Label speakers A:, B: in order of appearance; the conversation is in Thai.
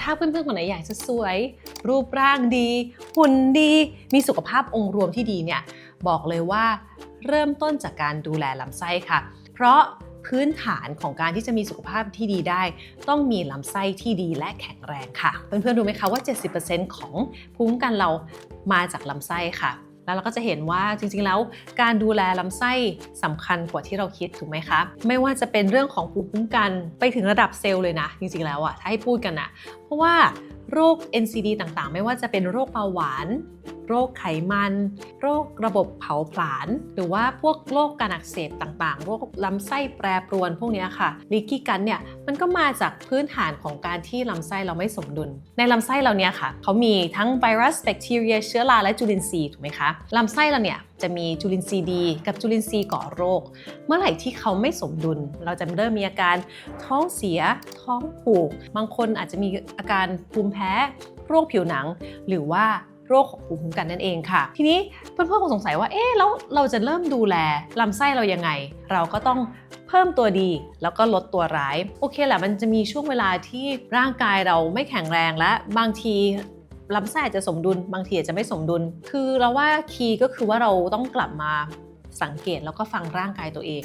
A: ถ้าเพื่อนๆคนไหนอยากจะสวย รูปร่างดี หุ่นดี มีสุขภาพองค์รวมที่ดีเนี่ยบอกเลยว่าเริ่มต้นจากการดูแลลำไส้ค่ะ เพราะพื้นฐานของการที่จะมีสุขภาพที่ดีได้ ต้องมีลำไส้ที่ดีและแข็งแรงค่ะ เพื่อนๆรู้ไหมคะว่า 70%ของภูมิคุ้มกันเรามาจากลำไส้ค่ะ แล้วเราก็จะเห็นว่าจริงๆแล้วการดูแลลำไส้สำคัญกว่าที่เราคิดถูกไหมคะ ไม่ว่าจะเป็นเรื่องของภูมิคุ้มกันไปถึงระดับเซลล์เลยนะ จริงๆแล้วอะถ้าให้พูดกันนะเพราะว่าโรค NCD ต่างๆ ไม่ว่าจะเป็นโรคเบาหวาน โรคไขมัน โรคระบบเผาผลาญ หรือว่าพวกโรคการอักเสบต่างๆ โรคลำไส้แปรปรวนพวกนี้ค่ะลีกี้กันเนี่ยมันก็มาจากพื้นฐานของการที่ลำไส้เราไม่สมดุล ในลำไส้เราเนี่ยค่ะเขามีทั้งไวรัสแบคทีเรีย เชื้อราและจุลินทรีย์ถูกไหมคะลำไส้เราเนี่ยจะมีจุลินทรีย์ดี กับจุลินทรีย์ก่อโรค เมื่อไหร่ที่เขาไม่สมดุล เราจะเริ่มมีอาการท้องเสีย ท้องผูก บางคนอาจจะมีอาการภูมิแพ้ โรคผิวหนัง หรือว่า โรคของภูมิคุ้มกันนั่นเองค่ะ ทีนี้เพื่อนๆคงสงสัยว่าเอ๊ะแล้วเราจะเริ่มดูแลลำไส้เรายังไง เราก็ต้องเพิ่มตัวดีแล้วก็ลดตัวร้าย โอเคแหละมันจะมีช่วงเวลาที่ร่างกายเราไม่แข็งแรงและบางทีลำไส้อาจจะสมดุล บางทีอาจจะไม่สมดุล คือเราว่าคีย์ก็คือว่าเราต้องกลับมาสังเกตแล้วก็ฟังร่างกายตัวเอง